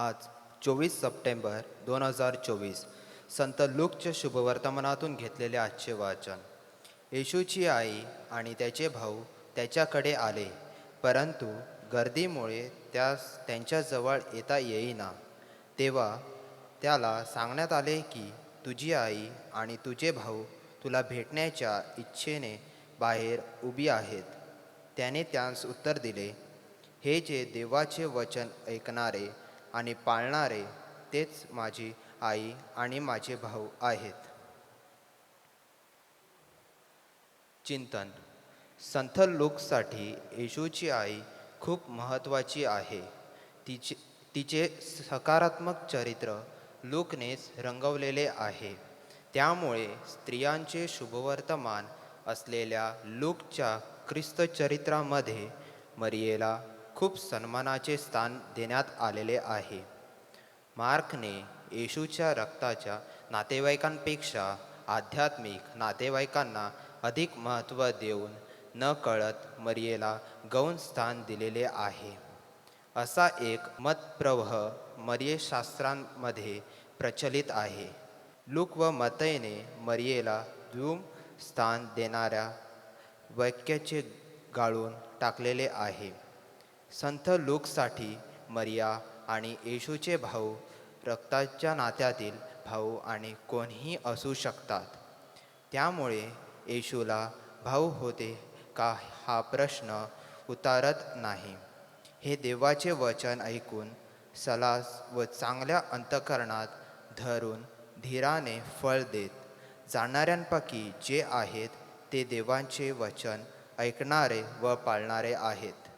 आज चोवीस सप्टेंबर दोन हजार चोवीस. संत लूकच्या शुभवर्तमानातून घेतलेले आजचे वाचन. येशूची आई आणि त्याचे भाऊ त्याच्याकडे आले परंतु गर्दीमुळे त्यास त्यांच्याजवळ येता येईना. तेव्हा त्याला सांगण्यात आले की तुझी आई आणि तुझे भाऊ तुला भेटण्याच्या इच्छेने बाहेर उभी आहेत. त्याने त्यास उत्तर दिले हे जे देवाचे वचन ऐकणारे आणि पाळणारे तेच माझी आई आणि माझे भाऊ आहेत. चिंतन. संथ लोकसाठी येशूची आई खूप महत्त्वाची आहे. तिचे तिचे सकारात्मक चरित्र लूकनेच रंगवलेले आहे. त्यामुळे स्त्रियांचे शुभवर्तमान असलेल्या लोकच्या ख्रिस्त चरित्रामध्ये मरियेला खूप सन्मानाचे स्थान देण्यात आलेले आहे. मार्कने येशूच्या रक्ताच्या नातेवाईकांपेक्षा आध्यात्मिक नातेवाईकांना अधिक महत्त्व देऊन न कळत मरियेला गौण स्थान दिलेले आहे. असा एक मतप्रवह मर्यशास्त्रांमध्ये प्रचलित आहे. लुक व मतयने मरियेला द्युम स्थान देणाऱ्या वैक्याचे गाळून टाकलेले आहे. संत लूकसाठी मरिया आणि येशूचे भाऊ रक्ताच्या नात्यातील भाऊ आणि कोणीही असू शकतात. त्यामुळे येशूला भाऊ होते का हा प्रश्न उतारत नाही. हे देवाचे वचन ऐकून सलास व चांगल्या अंतकरणात धरून धीराने फळ देत जाणाऱ्यांपैकी जे आहेत ते देवांचे वचन ऐकणारे व पाळणारे आहेत.